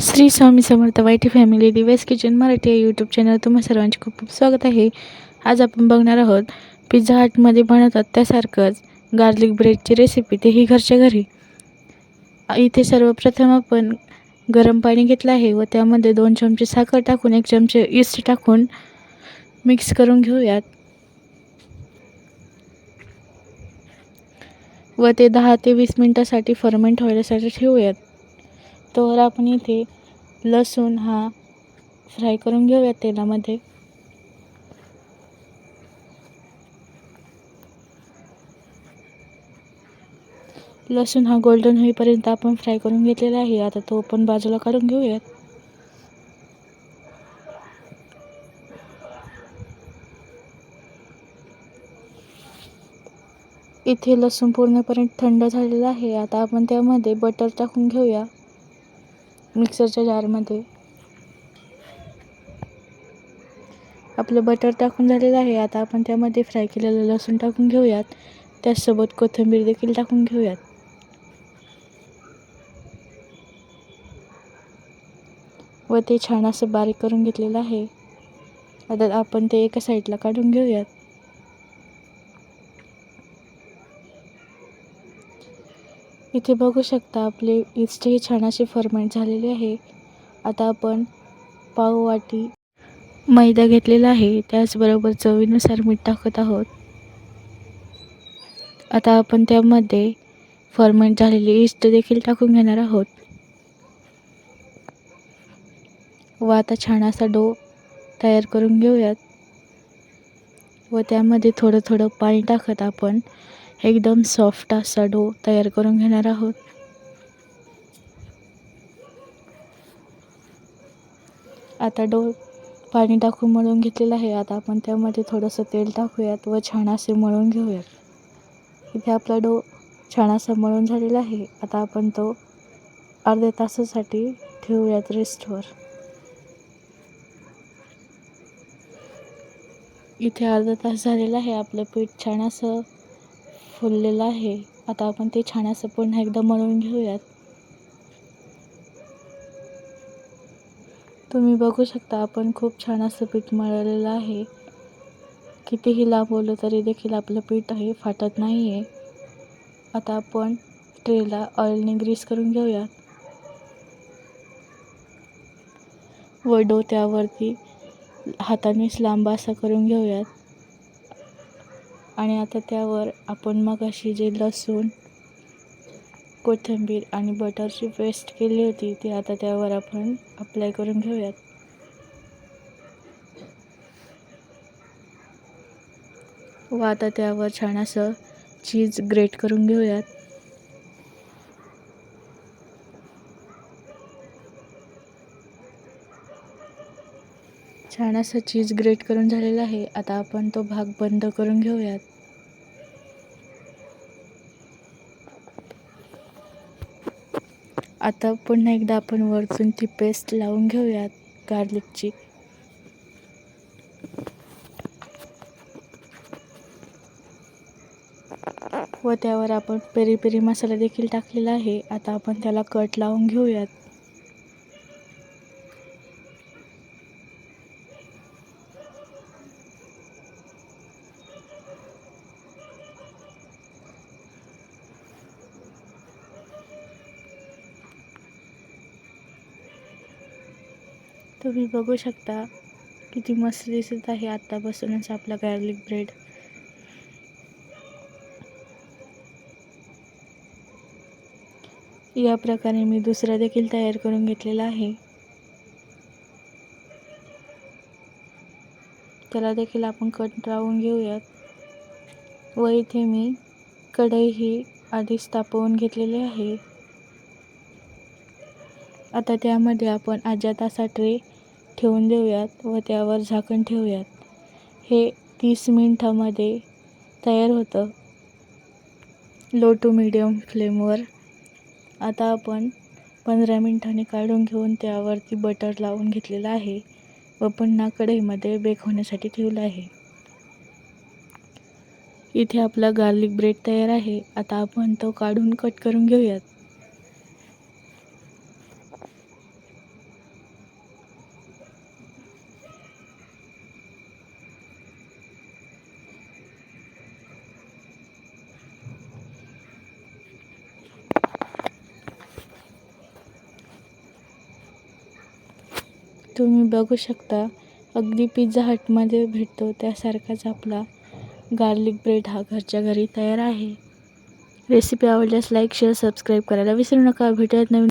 Shri Swami Samarth YT family दिवस kitchen Marathi या YouTube channel तुम्हा सर्वांचे खूप खूप स्वागत आहे. आज आपण बघणार आहोत पिझ्झा हटमध्ये बनवतात त्यासारखंच गार्लिक ब्रेडची रेसिपी तेही घरच्या घरी. इथे सर्वप्रथम आपण गरम पाणी घेतलं आहे व त्यामध्ये दोन चमचे साखर टाकून एक चमचे ईस्ट टाकून मिक्स करून घेऊयात. व ते दहा ते वीस मिनटासाठी फर्मेंट व्हायसाठी ठेवूयात. तर आपण इथे लसूण हा फ्राय करून घेऊया तेलामध्ये. लसूण हा गोल्डन होईपर्यंत आपण फ्राय करून घेतलेला आहे. आता तो आपण बाजूला काढून घेऊयात. इथे लसूण पूर्णपणे थंड झालेला आहे. आता आपण त्यामध्ये बटर टाकून घेऊया. मिक्सरच्या जारमध्ये आपलं बटर टाकून झालेलं आहे. आता आपण त्यामध्ये फ्राय केलेलं लसूण टाकून घेऊयात. त्याचसोबत कोथिंबीर देखील टाकून घेऊयात. व ते छान असं बारीक करून घेतलेलं आहे. आता आपण ते एका साईडला काढून घेऊयात. इथे बघू शकता आपले इस्टही छान असे फर्मेंट झालेले आहे. आता आपण पाव वाटी मैदा घेतलेला आहे. त्याचबरोबर चवीनुसार मीठ टाकत आहोत. आता आपण त्यामध्ये फर्मेंट झालेली इस्ट देखील टाकून घेणार आहोत. व आता छान असा डो तयार करून घेऊयात. व त्यामध्ये थोडं थोडं पाणी टाकत आपण एकदम सॉफ्ट असा डो तयार करून घेणार आहोत. आता डो पाणी टाकून मळून घेतलेलं आहे. आता आपण त्यामध्ये थोडंसं तेल टाकूयात व छान असे मळून घेऊयात. इथे आपला डो छान असा मळून झालेला आहे. आता आपण तो अर्ध्या तासासाठी ठेवूयात रेस्टवर इथे अर्धा तास झालेला आहे. आपलं पीठ छान असं फुललेलं आहे. आता आपण ते छान असं पुन्हा एकदा मळून घेऊयात. तुम्ही बघू शकता आपण खूप छान असं पीठ मळलेलं आहे. कितीही लांबवलं तरी देखील आपलं पीठ हे फाटत नाही आहे आता आपण ट्रेला ऑइलने ग्रीस करून घेऊयात. व डो त्यावरती हातानेच लांब असा करून घेऊयात. आणि आता त्यावर आपण मग अशी जे लसूण कोथिंबीर आणि बटरची पेस्ट केली होती ती आता त्यावर आपण अप्लाय करून घेऊयात. व आता त्यावर छान असं चीज ग्रेट करून घेऊयात. छान असं चीज ग्रेट करून झालेलं आहे. आता आपण तो भाग बंद करून घेऊयात. आता पुन्हा एकदा आपण वरतून ती पेस्ट लावून घेऊयात गार्लिकची व त्यावर आपण पेरी पेरी मसाला देखील टाकलेला आहे. आता आपण त्याला कट लावून घेऊयात. तुम्ही बघू शकता किती मस्त दिसत आहे आत्तापासूनच आपला गार्लिक ब्रेड या प्रकारे मी दुसरा देखील तयार करून घेतलेला आहे. त्याला देखील आपण कट लावून घेऊयात. व इथे मी कढई ही आधीच तापवून घेतलेली आहे. आता त्यामध्ये आपण आज्यात असा ट्रे ठेवून देऊयात व त्यावर झाकण ठेवूयात. हे तीस मिनटामध्ये तयार होतं. लो टू मिडियम फ्लेमवर. आता आपण पंधरा मिनटांनी काढून घेऊन त्यावरती बटर लावून घेतलेलं आहे व पुन्हा कढईमध्ये बेक होण्यासाठी ठेवलं आहे. इथे आपला गार्लिक ब्रेड तयार आहे. आता आपण तो काढून कट करून घेऊयात. तुम्ही बघू शकता. अगदी पिझ्झा हटमध्ये भेटतो. त्यासारखाच आपला गार्लिक ब्रेड हा घरच्या घरी तयार आहे. रेसिपी आवडल्यास लाईक शेअर सबस्क्राईब करायला विसरू नका. भेटूयात नवीन